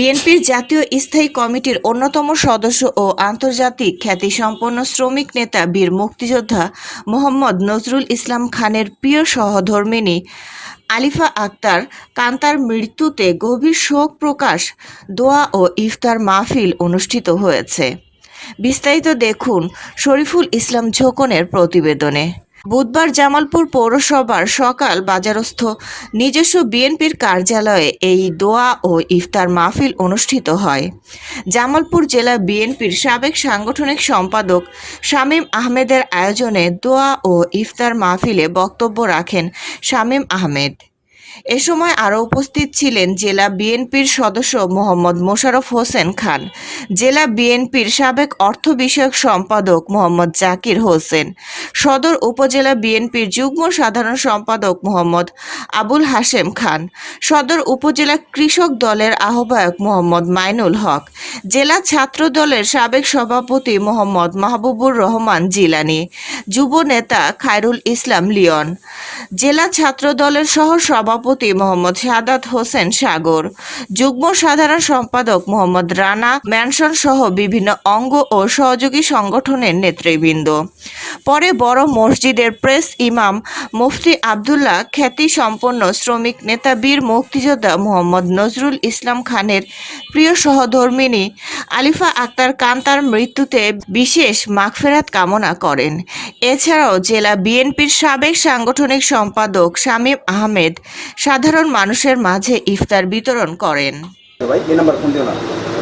বিএনপির জাতীয় স্থায়ী কমিটির অন্যতম সদস্য ও আন্তর্জাতিক খ্যাতিসম্পন্ন শ্রমিক নেতা বীর মুক্তিযোদ্ধা মোহাম্মদ নজরুল ইসলাম খানের প্রিয় সহধর্মিণী আলিফা আক্তার কান্তার মৃত্যুতে গভীর শোক প্রকাশ, দোয়া ও ইফতার মাহফিল অনুষ্ঠিত হয়েছে। বিস্তারিত দেখুন শরীফুল ইসলাম ঝোকনের প্রতিবেদনে। বুধবার জামালপুর পৌরসভার সকাল বাজারস্থ নিজস্ব বিএনপির কার্যালয়ে এই দোয়া ও ইফতার মাহফিল অনুষ্ঠিত হয়। জামালপুর জেলা বিএনপির সাবেক সাংগঠনিক সম্পাদক শামীম আহমেদের আয়োজনে দোয়া ও ইফতার মাহফিলে বক্তব্য রাখেন শামীম আহমেদ। এ সময় আরও উপস্থিত ছিলেন জেলা বিএনপির সদস্য মোহাম্মদ মোশারফ হোসেন খান, জেলা বিএনপির সাবেক অর্থ বিষয়ক সম্পাদক মোহাম্মদ জাকির হোসেন, সদর উপজেলা বিএনপির যুগ্ম সাধারণ সম্পাদক মোহাম্মদ আবুল হাশেম খান, সদর উপজেলা কৃষক দলের আহ্বায়ক মোহাম্মদ মাইনুল হক জেলা ছাত্র দলের সাবেক সভাপতি মোহাম্মদ মাহবুবুর রহমান জিলানি, যুব নেতা খায়রুল ইসলাম লিয়ন জেলা ছাত্র দলের সহ সভাপতি মোহাম্মদ সাদাত হোসেন সাগর, যুগ্ম সাধারণ সম্পাদক মোহাম্মদ রানা ম্যানসন সহ বিভিন্ন অঙ্গ ও সহযোগী সংগঠনের নেতৃবৃন্দ। পরে বড় মসজিদের প্রেস ইমাম মুফতি আবদুল্লাহ খ্যাতি সম্পন্ন শ্রমিক নেতা বীর মুক্তিযোদ্ধা মোহাম্মদ নজরুল ইসলাম খানের প্রিয় সহধর্মিণী আলিফা আক্তার কান্তার মৃত্যুতে বিশেষ মাগফেরাত কামনা করেন। এছাড়াও জেলা বিএনপির সাবেক সাংগঠনিক সম্পাদক শামীম আহমেদ সাধারণ মানুষের মাঝে ইফতার বিতরণ করেন। ভাই এই নাম্বার ফোন দিও না।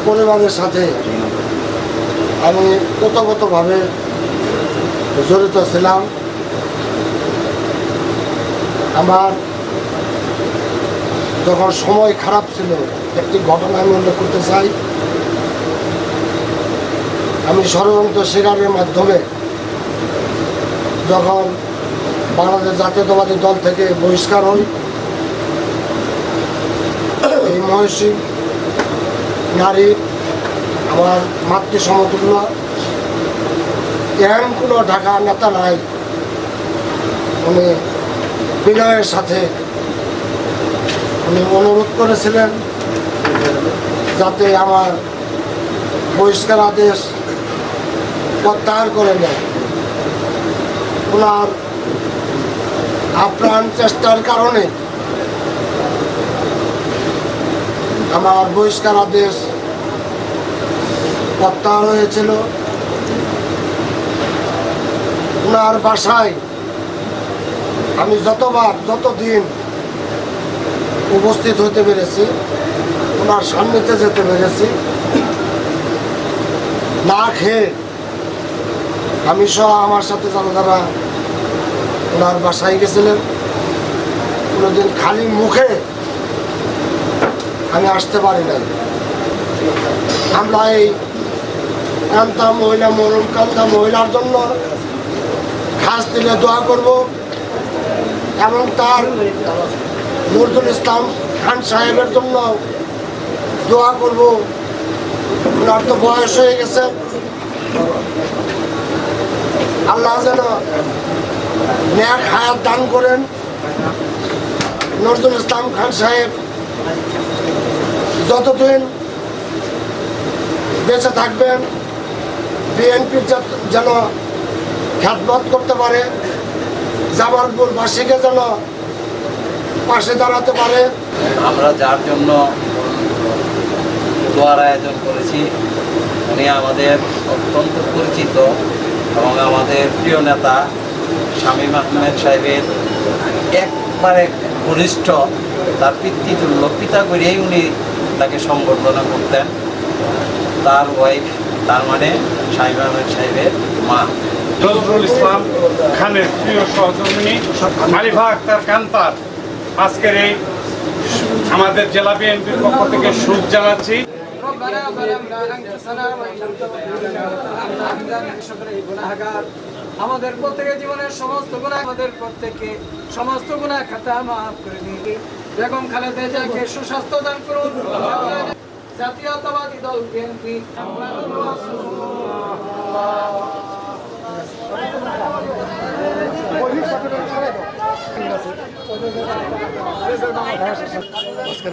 পরিবারের সাথে আমি প্রথমতভাবে জড়িত ছিলাম আমার যখন সময় খারাপ ছিল, একটি ঘটনা আমি উল্লেখ করতে চাই। আমি ষড়যন্ত্র শিকারের মাধ্যমে যখন বাংলাদেশ জাতীয়তাবাদী দল থেকে বহিষ্কার হই, এই মহর্ষি নারী আমার মাতৃ সমতুল্য। এমন কোনো ঢাকা নেতা নাই। উনি বিনয়ের সাথে উনি অনুরোধ করেছিলেন যাতে আমার বহিষ্কার আদেশ প্রত্যাহার করে নেয়। ওনার আপ্রাণ চেষ্টার কারণে আমার বহিষ্কার আদেশ প্রত্যাহার হয়েছিল। ওনার বাসায় আমি যতবার, যতদিন উপস্থিত হতে পেরেছি ওনার সামনেতে যেতে পেরেছি, না খেয়ে আমি সহ আমার সাথে যারা যারা ওনার বাসায় গেছিলেন, কোনোদিন খালি মুখে আমি আসতে পারি নাই। আমরা এই কান্তা মহিলা মরম কান্তা মহিলার জন্য খাস দিলে দোয়া করব। এবং তার নজরুল ইসলাম খান সাহেবের জন্য দোয়া করব। ওনার তো বয়স হয়ে গেছে। আল্লাহ যেন ন্যাক হায়াত দান করেন। নজরুল ইসলাম খান সাহেব যতদিন বেঁচে থাকবেন, বিএনপির যেন খ্যাতমত করতে পারে জামালপুরবাসীকে যেন পাশে দাঁড়াতে পারে। আমরা যার জন্য দোয়ার আয়োজন করেছি, উনি আমাদের অত্যন্ত পরিচিত এবং আমাদের প্রিয় নেতা শামীম আহমেদ সাহেবের একবারে ঘনিষ্ঠ, তার পিতৃতুল্য পিতা করেই উনি তাকে সংবর্ধনা করতেন। তার ওয়াইফ তার মানে শামীম আহমেদ সাহেবের মা। নজরুল ইসলাম খানের প্রিয় সহকর্মিনী মালিফা আক্তার কান্তার। আজকের এই আমাদের জেলা বিএনপির পক্ষ থেকে সুখ জানাচ্ছি। আমাদের প্রত্যেকের জীবনের সমস্ত গুণা আমাদের প্রত্যেকে সমস্ত গুণা খাতা মাফ করে দিয়ে বেগম খালেদা জিয়াকে সুস্বাস্থ্য দান করুন। জাতীয়তাবাদী দল বিএনপি। নমস্কার